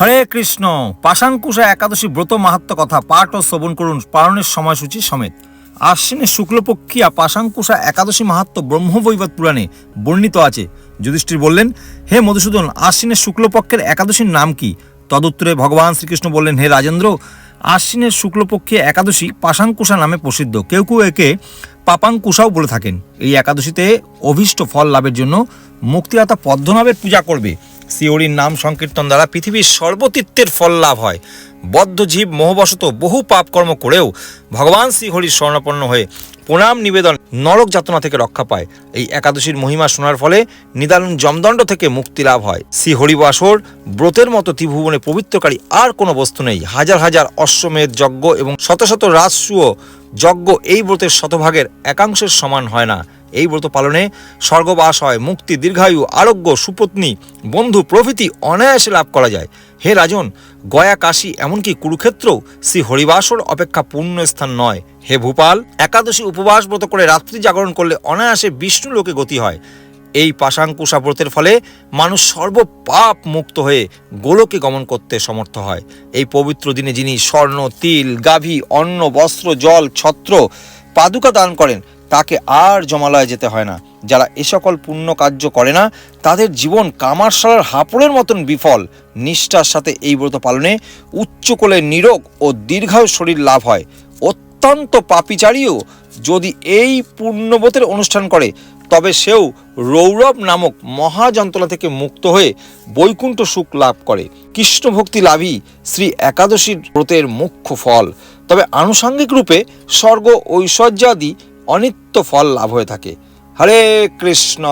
হরে কৃষ্ণ। পাশাঙ্কুশা একাদশী ব্রত মাহাত্ম কথা পাঠ ও শ্রবণ করুন পালনের সময়সূচি সমেত। আশ্বিনের শুক্লপক্ষিয়া পাশাঙ্কুশা একাদশী মাহাত্ম ব্রহ্মবৈবত পুরাণে বর্ণিত আছে। যুধিষ্ঠির বললেন, হে মধুসূদন আশ্বিনের শুক্লপক্ষের একাদশীর নাম কি? তদুত্তরে ভগবান শ্রীকৃষ্ণ বললেন, হে রাজেন্দ্র আশ্বিনের শুক্লপক্ষে একাদশী পাশাঙ্কুশা নামে প্রসিদ্ধ। কেউ কেউ একে পাপাঙ্কুশাও বলে থাকেন। এই একাদশীতে অভীষ্ট ফল লাভের জন্য মুক্তিদাতা পদ্মনাভের পূজা করবে। শ্রীহরির নাম সংকীর্তন দ্বারা পৃথিবীর সর্বতীর্থের ফল লাভ হয়। বদ্ধ জীব মোহবশত বহু পাপকর্ম করেও ভগবান শ্রীহরির স্বর্ণপন্ন হয়ে প্রণাম নিবেদন নরক যাতনা থেকে রক্ষা পায়। এই একাদশীর মহিমা শোনার ফলে নিদারুণ জমদণ্ড থেকে মুক্তি লাভ হয়। শ্রী হরিবাসর ব্রতের মতো ত্রিভুবনে পবিত্রকারী আর কোনো বস্তু নেই। হাজার হাজার অশ্বমেধ যজ্ঞ এবং শত শত রাজসূয় যজ্ঞ এই ব্রতের শতভাগের একাংশের সমান হয় না। এই ব্রত পালনে স্বর্গবাস হয়, মুক্তি, দীর্ঘায়ু, আরোগ্য, সুপত্নী, বন্ধু, প্রভৃতি অনায়াসে লাভ করা যায়। হে রাজন, গয়া, কাশী এমনকি কুরুক্ষেত্রও শ্রী হরিবাসর অপেক্ষা পূর্ণ স্থান নয়। হে ভূপাল, একাদশী উপবাস ব্রত করে রাত্রি জাগরণ করলে অনায়াসে বিষ্ণু লোকে গতি হয়। এই পাশাঙ্কুশা ব্রতের ফলে মানুষ সর্বপাপ মুক্ত হয়ে গোলকে গমন করতে সমর্থ হয়। এই পবিত্র দিনে যিনি স্বর্ণ, তিল, গাভী, অন্ন, বস্ত্র, জল, ছত্র, পাদুকা দান করেন তাকে আর জমালয়ে যেতে হয় না। যারা এ সকল পুণ্য কার্য করে না, তাদের জীবন কামারশালার হাঁপড়ের মতন বিফল। নিষ্ঠার সাথে এই ব্রত পালনে উচ্চকোলে নিরোগ ও দীর্ঘায়ু শরীর লাভ হয়। অত্যন্ত পাপিচারীও যদি এই পুণ্যব্রতের অনুষ্ঠান করে, তবে সেও রৌরব নামক মহাযন্ত্রণা থেকে মুক্ত হয়ে বৈকুণ্ঠ সুখ লাভ করে। কৃষ্ণ ভক্তি লাভই শ্রী একাদশীর ব্রতের মুখ্য ফল। তবে আনুষাঙ্গিক রূপে স্বর্গ ঐশ্বর্যাদি অনিত্য ফল লাভ হয়ে থাকে। হরে কৃষ্ণ।